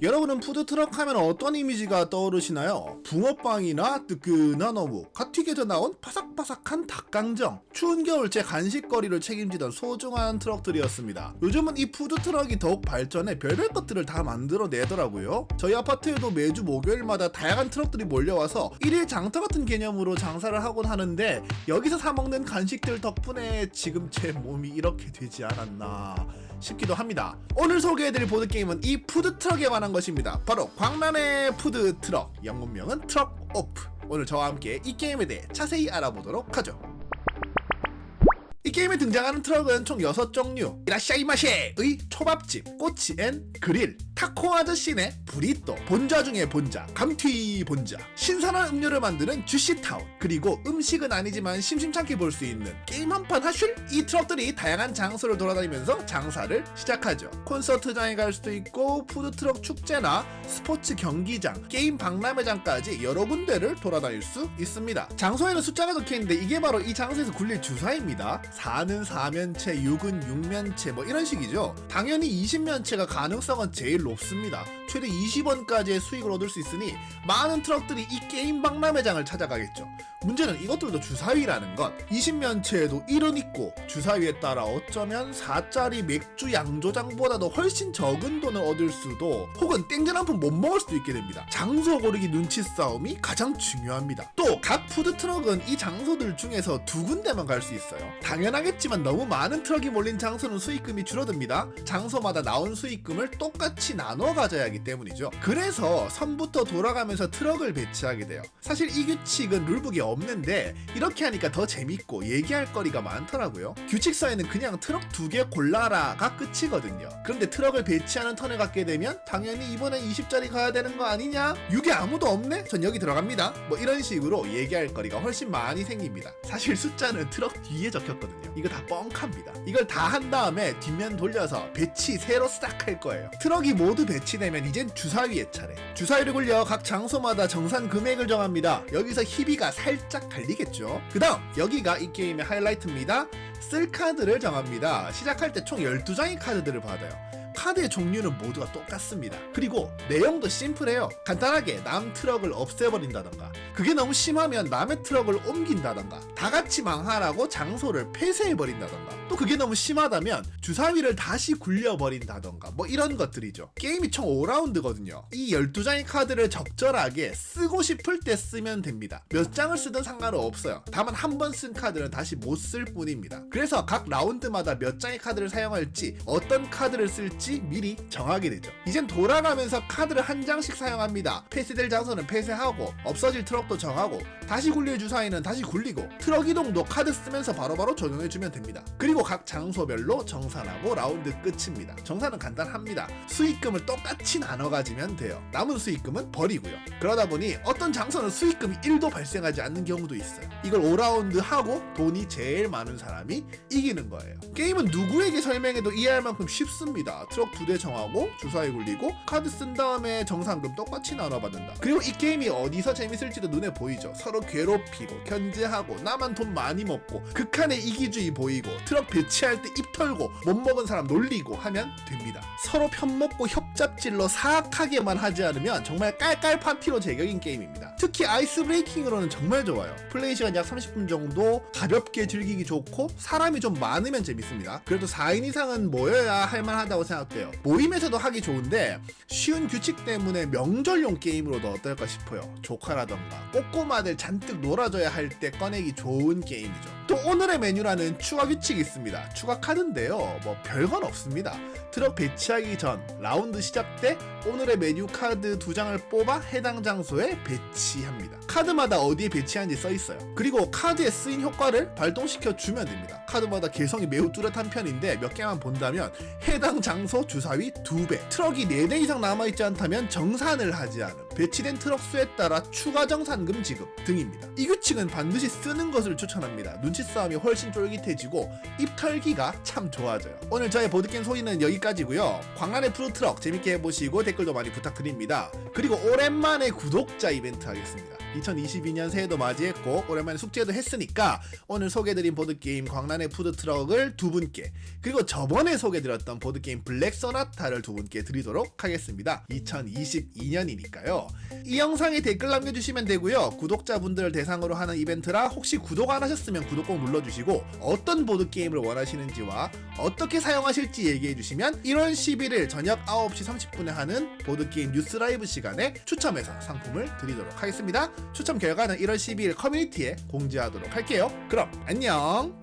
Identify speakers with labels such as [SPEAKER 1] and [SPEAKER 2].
[SPEAKER 1] 여러분은 푸드트럭 하면 어떤 이미지가 떠오르시나요? 붕어빵이나 뜨끈한 어묵, 갓 튀겨져 나온 바삭바삭한 닭강정, 추운 겨울 제 간식거리를 책임지던 소중한 트럭들이었습니다. 요즘은 이 푸드트럭이 더욱 발전해 별별 것들을 다 만들어내더라고요. 저희 아파트에도 매주 목요일마다 다양한 트럭들이 몰려와서 일일 장터 같은 개념으로 장사를 하곤 하는데 여기서 사먹는 간식들 덕분에 지금 제 몸이 이렇게 되지 않았나 싶기도 합니다. 오늘 소개해드릴 보드게임은 이 푸드트럭에 관한 것입니다. 바로 광란의 푸드트럭, 영문명은 트럭 오프. 오늘 저와 함께 이 게임에 대해 자세히 알아보도록 하죠. 이 게임에 등장하는 트럭은 총 6종류. 이라샤이마시의 초밥집, 꼬치 앤 그릴, 타코 아저씨네 브리또, 본자 중에 본자, 감튀 본자 신선한 음료를 만드는 주시타운 그리고 음식은 아니지만 심심찮게 볼 수 있는 게임 한 판 하슐? 이 트럭들이 다양한 장소를 돌아다니면서 장사를 시작하죠. 콘서트장에 갈 수도 있고 푸드트럭 축제나 스포츠 경기장, 게임 박람회장까지 여러 군데를 돌아다닐 수 있습니다. 장소에는 숫자가 적혀있는데 이게 바로 이 장소에서 굴릴 주사입니다 4는 4면체, 6은 6면체 뭐 이런 식이죠. 당연히 20면체가 가능성은 제일 높습니다. 최대 20원까지의 수익을 얻을 수 있으니 많은 트럭들이 이 게임 박람회장을 찾아가겠죠. 문제는 이것들도 주사위라는 것. 20면체에도 1은 있고 주사위에 따라 어쩌면 4짜리 맥주 양조장보다도 훨씬 적은 돈을 얻을 수도 혹은 땡전 한 푼 못 먹을 수도 있게 됩니다. 장소 고르기 눈치 싸움이 가장 중요합니다. 또 각 푸드 트럭은 이 장소들 중에서 두 군데만 갈 수 있어요. 당연하겠지만 너무 많은 트럭이 몰린 장소는 수익금이 줄어듭니다. 장소마다 나온 수익금을 똑같이 나눠 가져야 하기 때문이죠. 그래서 선부터 돌아가면서 트럭을 배치하게 돼요. 사실 이 규칙은 룰북에 없는데 이렇게 하니까 더 재밌고 얘기할 거리가 많더라고요. 규칙서에는 그냥 트럭 두 개 골라라가 끝이거든요. 그런데 트럭을 배치하는 턴에 갖게 되면 당연히 이번엔 20짜리 가야 되는 거 아니냐? 6에 아무도 없네? 전 여기 들어갑니다. 뭐 이런 식으로 얘기할 거리가 훨씬 많이 생깁니다. 사실 숫자는 트럭 뒤에 적혔거든요. 이거 다 뻥합니다. 이걸 다 한 다음에 뒷면 돌려서 배치 새로 시작할 거예요. 트럭이 모두 배치되면 이젠 주사위의 차례. 주사위를 굴려 각 장소마다 정산 금액을 정합니다. 여기서 희비가 살짝 갈리겠죠. 그 다음 여기가 이 게임의 하이라이트입니다. 쓸 카드를 정합니다. 시작할 때 총 12장의 카드들을 받아요. 카드의 종류는 모두가 똑같습니다. 그리고 내용도 심플해요. 간단하게 남 트럭을 없애버린다던가 그게 너무 심하면 남의 트럭을 옮긴다던가 다 같이 망하라고 장소를 폐쇄해버린다던가 또 그게 너무 심하다면 주사위를 다시 굴려버린다던가 뭐 이런 것들이죠. 게임이 총 5라운드거든요. 이 12장의 카드를 적절하게 쓰고 싶을 때 쓰면 됩니다. 몇 장을 쓰든 상관은 없어요. 다만 한 번 쓴 카드는 다시 못 쓸 뿐입니다. 그래서 각 라운드마다 몇 장의 카드를 사용할지 어떤 카드를 쓸지 미리 정하게 되죠. 이젠 돌아가면서 카드를 한 장씩 사용합니다. 폐쇄될 장소는 폐쇄하고 없어질 트럭도 정하고 다시 굴릴 주사위는 다시 굴리고 트럭 이동도 카드 쓰면서 바로바로 적용해주면 됩니다. 그리고 각 장소별로 정산하고 라운드 끝입니다. 정산은 간단합니다. 수익금을 똑같이 나눠 가지면 돼요. 남은 수익금은 버리고요. 그러다 보니 어떤 장소는 수익금이 1도 발생하지 않는 경우도 있어요. 이걸 5라운드 하고 돈이 제일 많은 사람이 이기는 거예요. 게임은 누구에게 설명해도 이해할 만큼 쉽습니다. 트럭 두대 정하고 주사위 굴리고 카드 쓴 다음에 정상금 똑같이 나눠받는다. 그리고 이 게임이 어디서 재밌을지도 눈에 보이죠. 서로 괴롭히고 견제하고 나만 돈 많이 먹고 극한의 이기주의 보이고 트럭 배치할 때 입 털고 못 먹은 사람 놀리고 하면 됩니다. 서로 편먹고 협잡질로 사악하게만 하지 않으면 정말 깔깔 파티로 제격인 게임입니다. 특히 아이스 브레이킹으로는 정말 좋아요. 플레이 시간 약 30분 정도 가볍게 즐기기 좋고 사람이 좀 많으면 재밌습니다. 그래도 4인 이상은 모여야 할만하다고 생각돼요. 모임에서도 하기 좋은데 쉬운 규칙 때문에 명절용 게임으로도 어떨까 싶어요. 조카라던가 꼬꼬마들 잔뜩 놀아줘야 할 때 꺼내기 좋은 게임이죠. 또 오늘의 메뉴라는 추가 규칙이 있습니다. 추가 카드인데요. 뭐 별건 없습니다. 트럭 배치하기 전 라운드 시작 때 오늘의 메뉴 카드 두 장을 뽑아 해당 장소에 배치합니다. 카드마다 어디에 배치하는지 써 있어요. 그리고 카드에 쓰인 효과를 발동시켜 주면 됩니다. 카드마다 개성이 매우 뚜렷한 편인데 몇 개만 본다면 해당 장소 주사위 2배, 트럭이 4대 이상 남아있지 않다면 정산을 하지 않음, 배치된 트럭 수에 따라 추가 정산금 지급 등입니다. 이 규칙은 반드시 쓰는 것을 추천합니다. 눈치 싸움이 훨씬 쫄깃해지고 입 털기가 참 좋아져요. 오늘 저의 보드게임 소리는 여기까지고요. 광란의 프로트럭 재밌게 해보시고 댓글도 많이 부탁드립니다. 그리고 오랜만에 구독자 이벤트 하겠습니다. 2022년 새해도 맞이했고 오랜만에 숙제도 했으니까 오늘 소개드린 보드게임 광란의 푸드트럭을 두 분께 그리고 저번에 소개드렸던 보드게임 블랙 소나타를 두 분께 드리도록 하겠습니다. 2022년이니까요. 이 영상에 댓글 남겨주시면 되고요. 구독자분들을 대상으로 하는 이벤트라 혹시 구독 안 하셨으면 구독 꼭 눌러주시고 어떤 보드게임을 원하시는지와 어떻게 사용하실지 얘기해주시면 1월 11일 저녁 9시 30분에 하는 보드게임 뉴스 라이브 시간에 추첨해서 상품을 드리도록 하겠습니다 추첨 결과는 1월 12일 커뮤니티에 공지하도록 할게요. 그럼 안녕